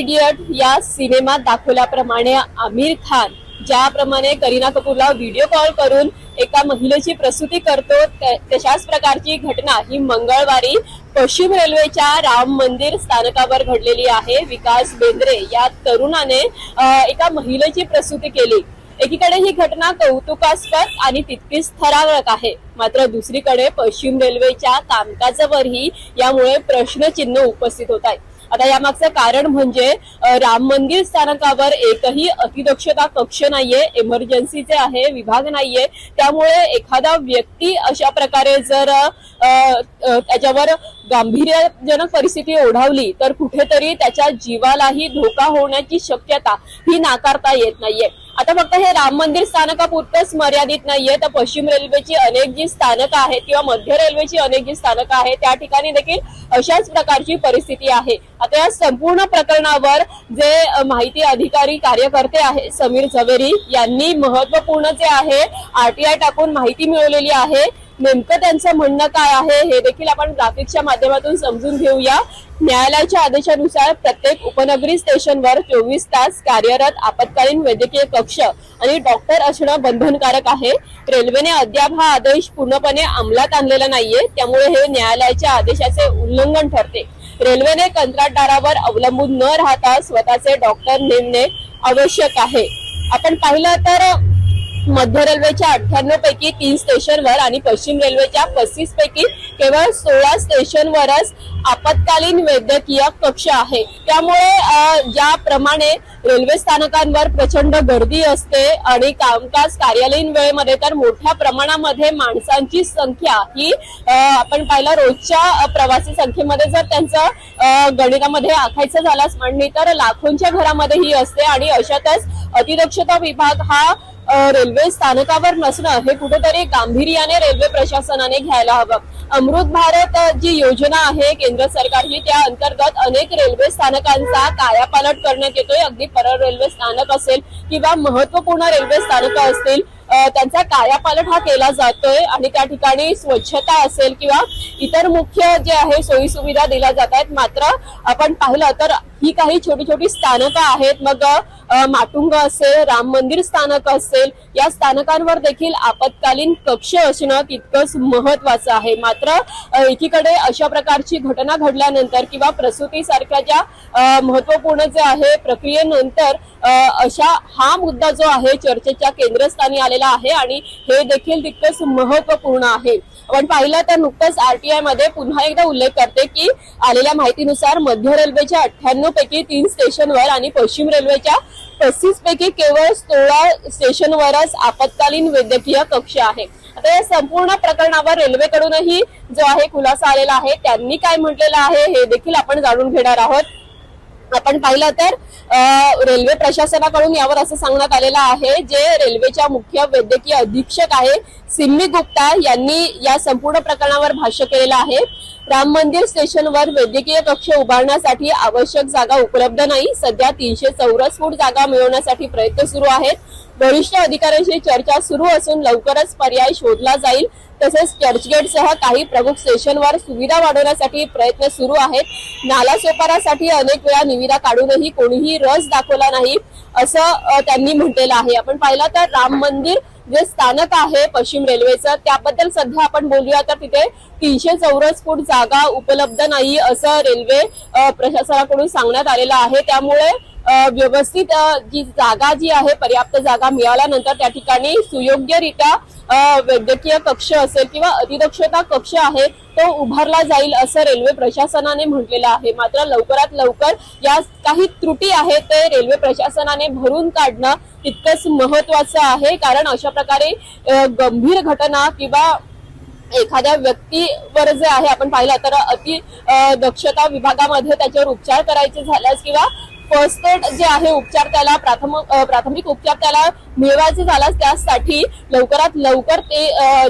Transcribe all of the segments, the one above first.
Idiot या सिनेमात दाखवल्याप्रमाणे आमिर खान ज्याप्रमाणे करीना कपूरला व्हिडिओ कॉल करून एका महिलेची प्रसूती करतो तशाच प्रकारची घटना ही मंगळवारी पश्चिम रेल्वेच्या राम मंदिर स्थानकावर घडलेली आहे. विकास बेंद्रे या तरुणाने एका महिलेची प्रसूती केली. एकीकडे ही घटना कौतुकास्पद आणि तितकीच थरारक आहे. मात्र दुसरीकडे पश्चिम रेल्वेच्या कामकाजावरही यामुळे प्रश्नचिन्ह उपस्थित होत आहे. आता यामागचं कारण म्हणजे राम मंदिर स्थानकावर एकही अतिदक्षता कक्ष नाहीये इमर्जन्सीचे आहे विभाग नाहीये. त्यामुळे एखादा व्यक्ती अशा प्रकारे जर त्याच्यावर गांभीर्यजनक परिस्थिती ओढावली तर कुठेतरी त्याच्या जीवालाही धोका होण्याची शक्यता ही नाकारता येत नाहीये. आता फक्त हे राम मंदिर स्थानकापुरतंच मर्यादित नाहीये. तर पश्चिम रेल्वेची अनेक जी स्थानकं आहेत किंवा मध्य रेल्वेची अनेक जी स्थानकं आहेत त्या ठिकाणी देखील अशाच प्रकारची परिस्थिती आहे. आता या संपूर्ण प्रकरणावर जे माहिती अधिकारी कार्यकर्ते आहे समीर झवेरी यांनी महत्त्वपूर्ण जे आहे आरटीआय टाकून माहिती मिळवलेली आहे. नेमकं त्यांचं म्हणणं काय आहे हे देखील आपण ग्राफिक्सच्या माध्यमातून समजून घेऊया. न्यायालयाच्या आदेशानुसार प्रत्येक उपनगरी स्टेशनवर चोवीस तास कार्यरत आपत्कालीन वैद्यकीय कक्ष आणि डॉक्टर असणं बंधनकारक आहे. रेल्वेने अद्याप हा आदेश पूर्णपणे अंमलात आणलेला नाहीये. त्यामुळे हे न्यायालयाच्या आदेशाचे उल्लंघन ठरते. रेल्वेने कंत्राटदारावर अवलंबून न राहता स्वतःचे डॉक्टर नेमणे आवश्यक आहे. आपण पाहिलं तर मध्य रेल्वेच्या अठ्ठ्याण्णव पैकी तीन स्टेशनवर आणि पश्चिम रेल्वेच्या पस्तीस पैकी केवळ सोळा स्टेशनवरच आपत्कालीन वैद्यकीय कक्ष आहे. त्यामुळे ज्याप्रमाणे रेल्वे स्थानकांवर प्रचंड गर्दी असते आणि कामकाज कार्यालयीन वेळेमध्ये तर मोठ्या प्रमाणामध्ये माणसांची संख्या ही आपण पाहिलं रोजच्या प्रवासी संख्येमध्ये जर त्यांचं गणितामध्ये आखायचं झालास मांडणी तर लाखोंच्या घरामध्ये ही असते आणि अशातच अतिदक्षता विभाग हा रेल्वे स्थानकावर नसणं हे कुठेतरी गांभीर्याने रेल्वे प्रशासनाने घ्यायला हवं. अमृत भारत जी योजना आहे केंद्र सरकारची त्या अंतर्गत अनेक रेल्वे स्थानकांचा कायापालट करण्यात येतोय. अगदी परळ रेल्वे स्थानक असेल किंवा महत्त्वपूर्ण रेल्वे स्थानकं असतील त्यांचा कायापालट हा केला जातोय. आणि त्या ठिकाणी स्वच्छता असेल किंवा इतर मुख्य जे आहे सोयी सुविधा दिल्या जात आहेत. मात्र आपण पाहिलं तर ही काही छोटी छोटी स्थानकं आहेत. मग माटुंग असेल राम मंदिर स्थानक असेल या स्थानकांवर देखील आपत्कालीन कक्ष असणं तितकंच महत्वाचं आहे. मात्र एकीकडे अशा प्रकारची घटना घडल्यानंतर किंवा प्रसूतीसारख्या ज्या महत्त्वपूर्ण जे आहे प्रक्रियेनंतर अशा हा मुद्दा जो आहे चर्चेच्या केंद्रस्थानी आलेला आहे आणि हे देखील तितकंच महत्त्वपूर्ण आहे. आपण पाहिलं तर नुकतंच आरटीआयमध्ये पुन्हा एकदा उल्लेख करते की आलेल्या माहितीनुसार मध्य रेल्वेच्या अठ्ठ्याण्णव पैकी तीन स्टेशनवर आणि पश्चिम रेल्वेच्या पस्तीस पैकी केवळ सोळा स्टेशनवरच आपत्कालीन वैद्यकीय कक्ष आहे. आता या संपूर्ण प्रकरणावर रेल्वेकडूनही जो आहे खुलासा आलेला आहे त्यांनी काय म्हटलेलं आहे हे देखील आपण जाणून घेणार आहोत. आपण पाहिलं तर रेल्वे प्रशासनाकडून यावर असं सांगण्यात आलेलं आहे जे रेल्वेच्या मुख्य वैद्यकीय अधीक्षक आहे सिम्मी गुप्ता यांनी या संपूर्ण प्रकरणावर भाष्य केलेलं आहे. राम मंदिर स्टेशनवर वैद्यकीय कक्ष उभारण्यासाठी आवश्यक जागा उपलब्ध नाही. सध्या तीनशे चौरस फूट जागा मिळवण्यासाठी प्रयत्न सुरू आहेत. वरिष्ठ अधिकाऱ्यांशी चर्चा सुरू असून लवकरच पर्याय शोधला जाईल. तसेच चर्चगेटसह काही प्रमुख स्टेशनवर सुविधा वाढवण्यासाठी प्रयत्न सुरू आहेत. नालासोपारासाठी अनेक वेळा निविदा काढूनही कोणीही रस दाखवला नाही असं त्यांनी म्हटलेलं आहे. आपण पाहिलं तर राम मंदिर जे स्थानक आहे पश्चिम रेल्वेचं त्याबद्दल सध्या आपण बोलूया. तर तिथे तीनशे चौरस फूट जागा उपलब्ध नाही असं रेल्वे प्रशासनाकडून सांगण्यात आलेलं आहे. त्यामुळे व्यवस्थित जी जागा जी आहे पर्याप्त जागा मिळाल्यानंतर त्या ठिकाणी सुयोग्यरित्या वैद्यकीय कक्ष असेल किंवा अतिदक्षता कक्ष आहे तो उभारला जाईल असं रेल्वे प्रशासनाने म्हटलेलं आहे. मात्र लवकरात लवकर या काही त्रुटी आहेत ते रेल्वे प्रशासनाने भरून काढणं तितकंच महत्वाचं आहे. कारण अशा प्रकारे गंभीर घटना किंवा एखाद्या व्यक्तीवर जे आहे आपण पाहिलं तर अति दक्षता विभागामध्ये त्याच्यावर उपचार करायचे झाल्यास किंवा फर्स्ट एड जे आहे उपचार त्याला प्राथमिक प्राथमिक उपचार त्याला मिळवायचे झाल्यास त्यासाठी लवकरात लवकर ते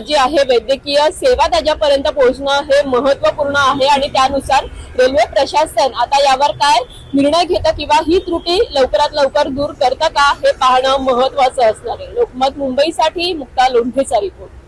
जे आहे वैद्यकीय सेवा त्याच्यापर्यंत पोहोचणं हे महत्त्वपूर्ण आहे आणि त्यानुसार रेल्वे प्रशासन आता यावर काय निर्णय घेतं किंवा ही त्रुटी लवकरात लवकर दूर करतं का हे पाहणं महत्वाचं असणार आहे. लोकमत मुंबईसाठी मुक्ता लोंढेचा रिपोर्ट